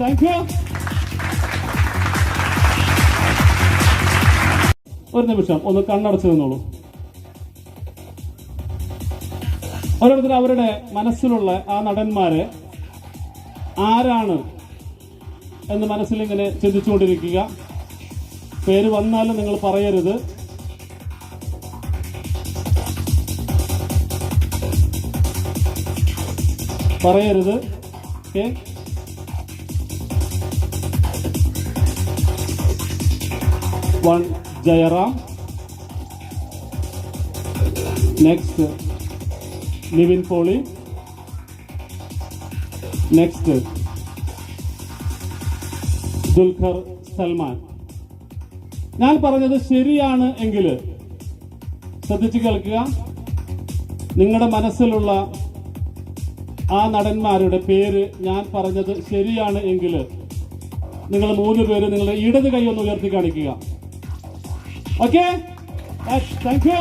Thank ഒരു നിമിഷം ഒന്ന് കണ്ണടച്ചു നിന്നോളൂ. ഓരോരുത്തർ അവരുടെ മനസ്സിലുള്ള ആ നടന്മാരെ ആരാണ് എന്ന് മനസ്സിലിങ്ങനെ ചിന്തിച്ചുകൊണ്ടിരിക്കുക. പേര് വന്നാലും നിങ്ങൾ പറയരുത്. പറയരുത്. Okay? One Jayaram. Next Nivin Pauly. Next Dulquer Salmaan. ഞാൻ പറഞ്ഞത് ശരിയാണ് എങ്കിൽ ശ്രദ്ധിച്ചു കേൾക്കുക. നിങ്ങളുടെ മനസ്സിലുള്ള ആ നടന്മാരുടെ പേര് ഞാൻ പറഞ്ഞത് ശരിയാണ് എങ്കിൽ നിങ്ങൾ മൂന്ന് പേര് നിങ്ങളുടെ ഇടത് കൈ ഒന്ന് ഉയർത്തി കാണിക്കുക. Okay thank you